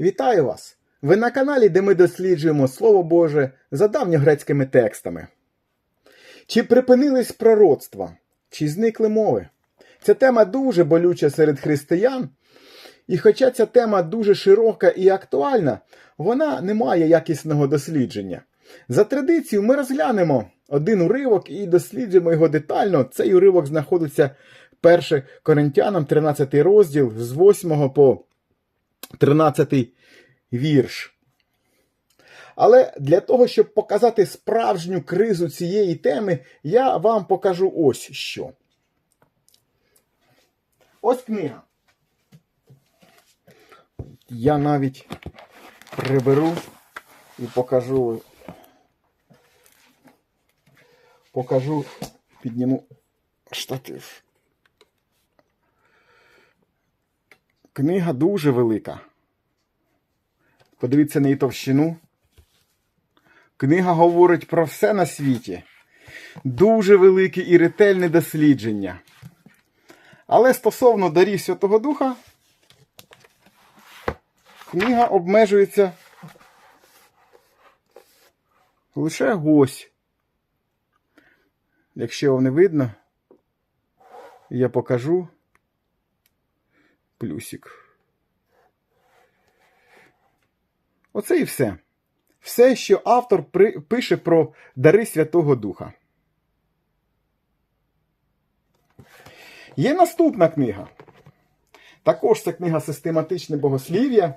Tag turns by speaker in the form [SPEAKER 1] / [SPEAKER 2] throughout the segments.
[SPEAKER 1] Вітаю вас! Ви на каналі, де ми досліджуємо Слово Боже за давньогрецькими текстами. Чи припинились пророцтва, чи зникли мови? Ця тема дуже болюча серед християн, і хоча ця тема дуже широка і актуальна, вона не має якісного дослідження. За традицією ми розглянемо один уривок і досліджуємо його детально. Цей уривок знаходиться 1 Коринтянам, 13 розділ з 8 по 13 вірш. Але для того, щоб показати справжню кризу цієї теми, я вам покажу ось що. Ось книга. Я навіть приберу і покажу. Покажу, підніму штатив. Книга дуже велика. Подивіться на її товщину. Книга говорить про все на світі. Дуже велике і ретельне дослідження. Але стосовно дарів Святого Духа, книга обмежується лише ось. Якщо вам не видно, я покажу плюсик. Оце і все. Все, що автор при... пише про дари Святого Духа. Є наступна книга. Також це книга Систематичне богослів'я.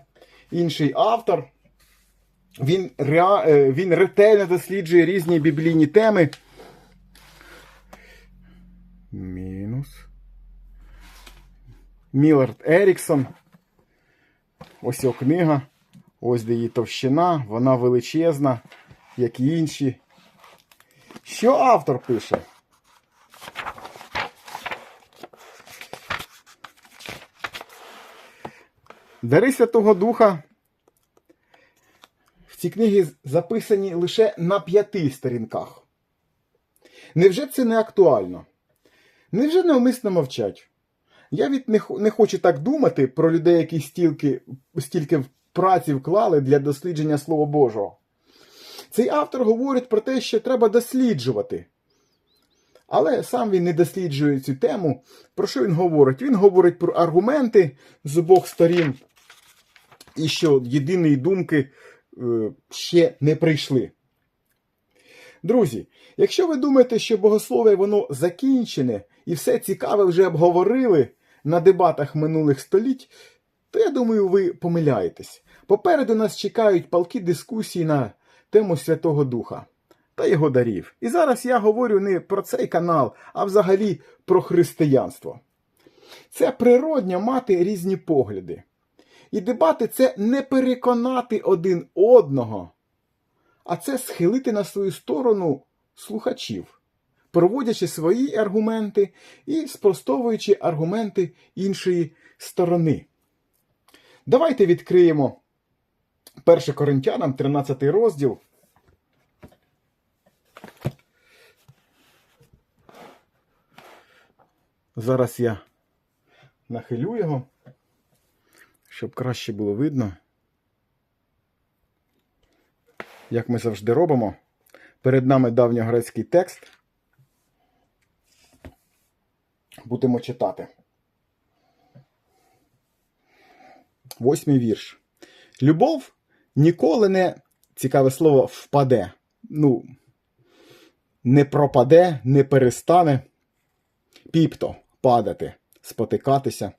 [SPEAKER 1] Інший автор. Він, ре... е, Він ретельно досліджує різні біблійні теми. Мінус. Мілард Еріксон. Ось його книга. Ось де її товщина, вона величезна, як і інші. Що автор пише? Дари Святого Духа в цій книгі записані лише на п'яти сторінках. Невже це не актуально? Невже навмисно мовчать? Я від не, не хочу так думати про людей, які стільки, стільки праці вклали для дослідження Слова Божого. Цей автор говорить про те, що треба досліджувати. Але сам він не досліджує цю тему. Про що він говорить? Він говорить про аргументи з обох сторін, і що єдиної думки е, ще не прийшли. Друзі, якщо ви думаєте, що богослов'я воно закінчене і все цікаве вже обговорили на дебатах минулих століть, то я думаю, ви помиляєтесь. Попереду нас чекають палкі дискусії на тему Святого Духа та його дарів. І зараз я говорю не про цей канал, а взагалі про християнство. Це природня мати різні погляди. І дебати це не переконати один одного, а це схилити на свою сторону слухачів, проводячи свої аргументи і спростовуючи аргументи іншої сторони. Давайте відкриємо 1 Коринтянам, 13 розділ. Зараз я нахилю його, щоб краще було видно. Як ми завжди робимо. Перед нами давньогрецький текст. Будемо читати. Восьмий вірш. Любов ніколи не, цікаве слово, впаде. Ну, не пропаде, не перестане. Піпто падати, спотикатися.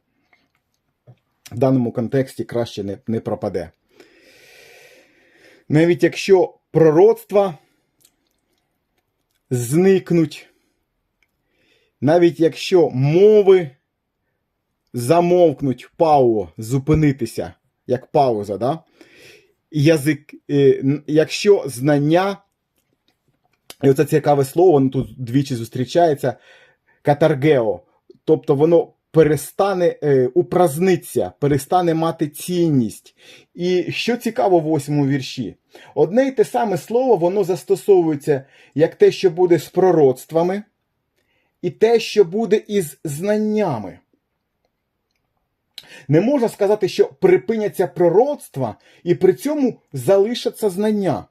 [SPEAKER 1] В даному контексті краще не, не пропаде. Навіть якщо пророцтва зникнуть, навіть якщо мови замовкнуть пау, зупинитися, як пауза, да? Язик, е, якщо знання, і оце цікаве слово, воно тут двічі зустрічається, катаргео, тобто воно перестане е, упразниться, перестане мати цінність. І що цікаво в восьмому вірші, одне й те саме слово, воно застосовується як те, що буде з пророцтвами, і те, що буде із знаннями. Не можна сказати, що припиняться пророцтва і при цьому залишаться знання.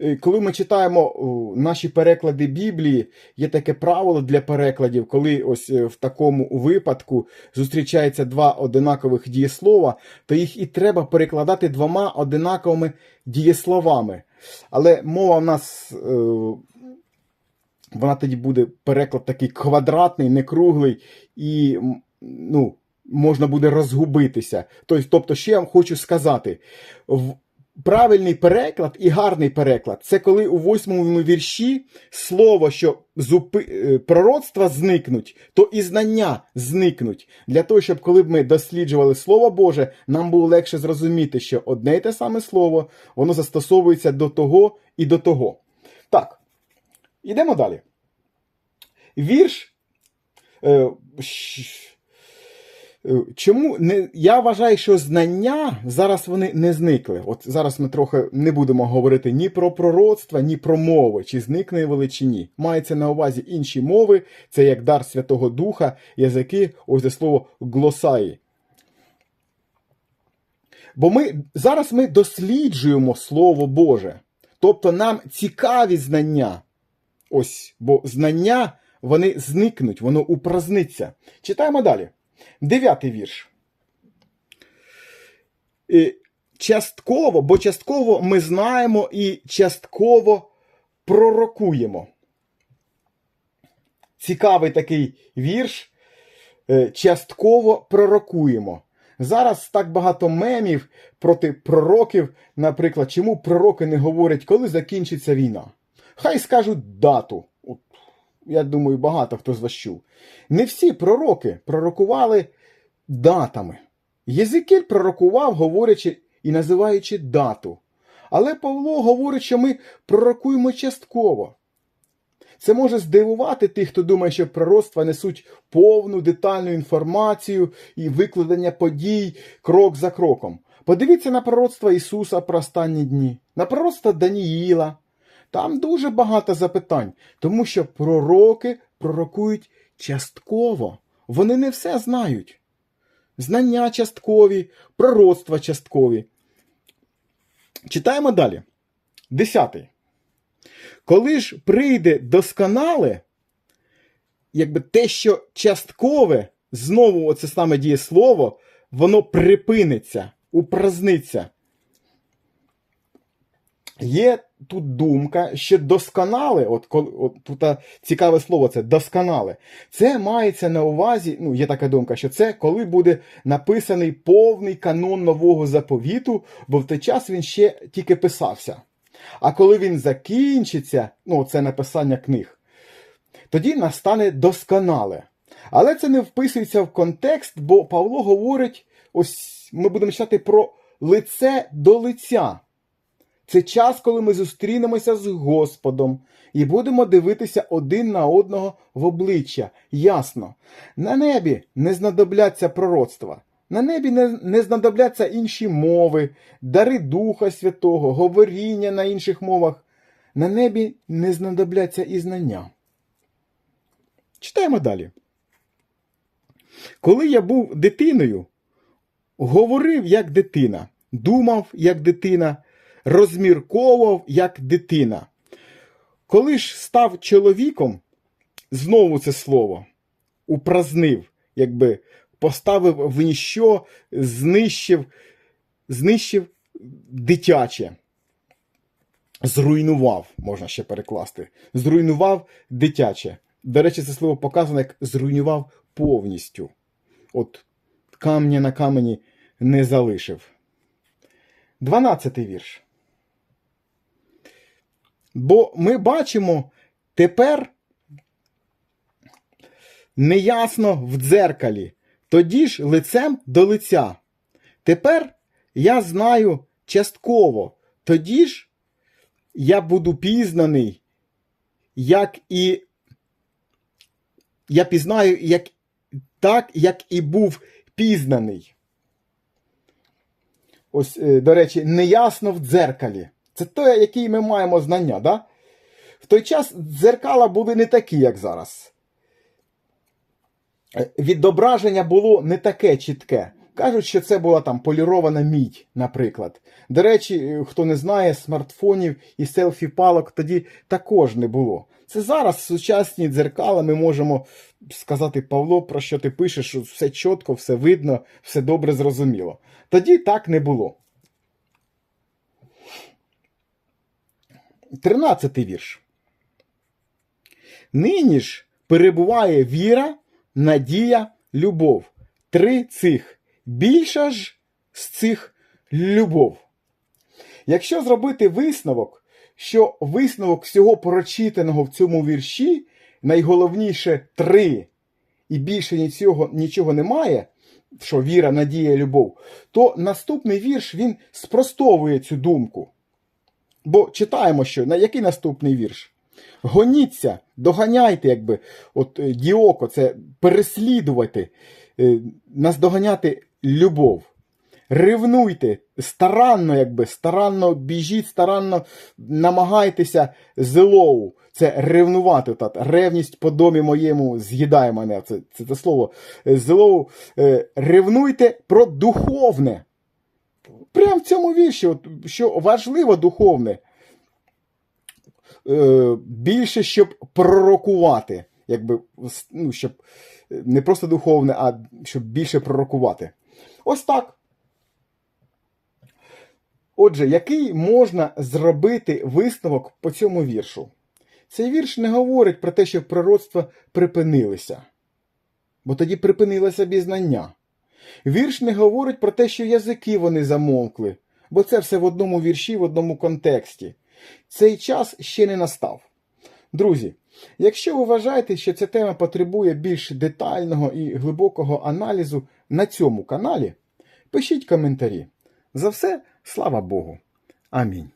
[SPEAKER 1] Е, Коли ми читаємо наші переклади Біблії, є таке правило для перекладів, коли ось е, в такому випадку зустрічаються два одинакових дієслова, то їх і треба перекладати двома одинаковими дієсловами. Але мова в нас, е, вона тоді буде переклад такий квадратний, не круглий, і ну, можна буде розгубитися. Тобто, що я вам хочу сказати? Правильний переклад і гарний переклад це коли у восьмому вірші слово, що зупи... е, пророцтва зникнуть, то і знання зникнуть. Для того, щоб коли б ми досліджували Слово Боже, нам було легше зрозуміти, що одне й те саме слово, воно застосовується до того і до того. Так, ідемо далі. Вірш. Е, Е, Чому не я вважаю, що знання зараз вони не зникли. От зараз ми трохи не будемо говорити ні про пророцтва, ні про мови, чи зникне вони чи ні. Мається на увазі інші мови, це як дар Святого Духа, язики, ось це слово глосаї. Бо ми зараз ми досліджуємо Слово Боже. Тобто нам цікаві знання. Ось, бо знання вони зникнуть, воно упразниться. Читаємо далі. Дев'ятий вірш. Частково, бо частково ми знаємо і частково пророкуємо. Цікавий такий вірш. Е, Частково пророкуємо. Зараз так багато мемів проти пророків, наприклад, чому пророки не говорять, коли закінчиться війна. Хай скажуть дату. От, я думаю, багато хто з вас чув. Не всі пророки пророкували датами. Єзикіль пророкував, говорячи і називаючи дату. Але Павло говорить, що ми пророкуємо частково. Це може здивувати тих, хто думає, що пророцтва несуть повну детальну інформацію і викладення подій крок за кроком. Подивіться на пророцтво Ісуса про останні дні, на пророцтво Даніїла. Там дуже багато запитань, тому що пророки пророкують частково. Вони не все знають. Знання часткові, пророцтва часткові. Читаємо далі. Десятий. Коли ж прийде досконале, якби те, що часткове, знову оце саме дієслово, воно припиниться, упразниться. Є тут думка, що досконале, от, от тут цікаве слово це досконале. Це мається на увазі, ну, є така думка, що це коли буде написаний повний канон нового заповіту, бо в той час він ще тільки писався. А коли він закінчиться, ну, це написання книг, тоді настане досконале. Але це не вписується в контекст, бо Павло говорить: ось ми будемо читати про лице до лиця. Це час, коли ми зустрінемося з Господом і будемо дивитися один на одного в обличчя. Ясно. На небі не знадобляться пророцтва. На небі не, не знадобляться інші мови, дари Духа Святого, говоріння на інших мовах. На небі не знадобляться і знання. Читаємо далі. Коли я був дитиною, говорив як дитина, думав як дитина, розмірковував як дитина. Коли ж став чоловіком, знову це слово упразнив, якби поставив в ніщо, знищив, знищив дитяче. Зруйнував, можна ще перекласти. Зруйнував дитяче. До речі, це слово показано як зруйнував повністю. От камня на камені не залишив. Дванадцятий вірш. Бо ми бачимо тепер неясно в дзеркалі, тоді ж лицем до лиця. Тепер я знаю частково, тоді ж я буду пізнаний, як і я пізнаю як, так, як і був пізнаний. Ось, е, до речі, неясно в дзеркалі. Це той, який ми маємо знання, да? В той час дзеркала були не такі, як зараз. Е, Відображення було не таке чітке. Кажуть, що це була там полірована мідь, наприклад. До речі, е, хто не знає, смартфонів і селфі-палок тоді також не було. Це зараз сучасні дзеркала ми можемо сказати, Павло, про що ти пишеш, що все чітко, все видно, все добре зрозуміло. Тоді так не було. Тринадцятий вірш. Нині ж перебуває віра, надія, любов. Три цих. Більша ж з цих любов. Якщо зробити висновок, що висновок всього прочитаного в цьому вірші, найголовніше три, і більше нічого, нічого немає, що віра, надія, любов, то наступний вірш він спростовує цю думку. Бо читаємо, що на який наступний вірш? Гоніться, доганяйте, якби, от е, діоко, це переслідувати, е, наздоганяти любов. Ревнуйте, старанно, якби, старанно біжіть, старанно намагайтеся злоу. Це ревнувати. Тат. Ревність по домі моєму з'їдає мене. Це, це, це слово. Е, ревнуйте про духовне. Прямо в цьому вірші, от, що важливо духовне. Е, більше, щоб пророкувати. Якби, ну, щоб не просто духовне, а щоб більше пророкувати. Ось так. Отже, який можна зробити висновок по цьому віршу? Цей вірш не говорить про те, що пророцтва припинилися, бо тоді припинилося бізнання. Вірш не говорить про те, що язики вони замовкли, бо це все в одному вірші, в одному контексті. Цей час ще не настав. Друзі, якщо ви вважаєте, що ця тема потребує більш детального і глибокого аналізу на цьому каналі, пишіть коментарі. За все, слава Богу. Амінь.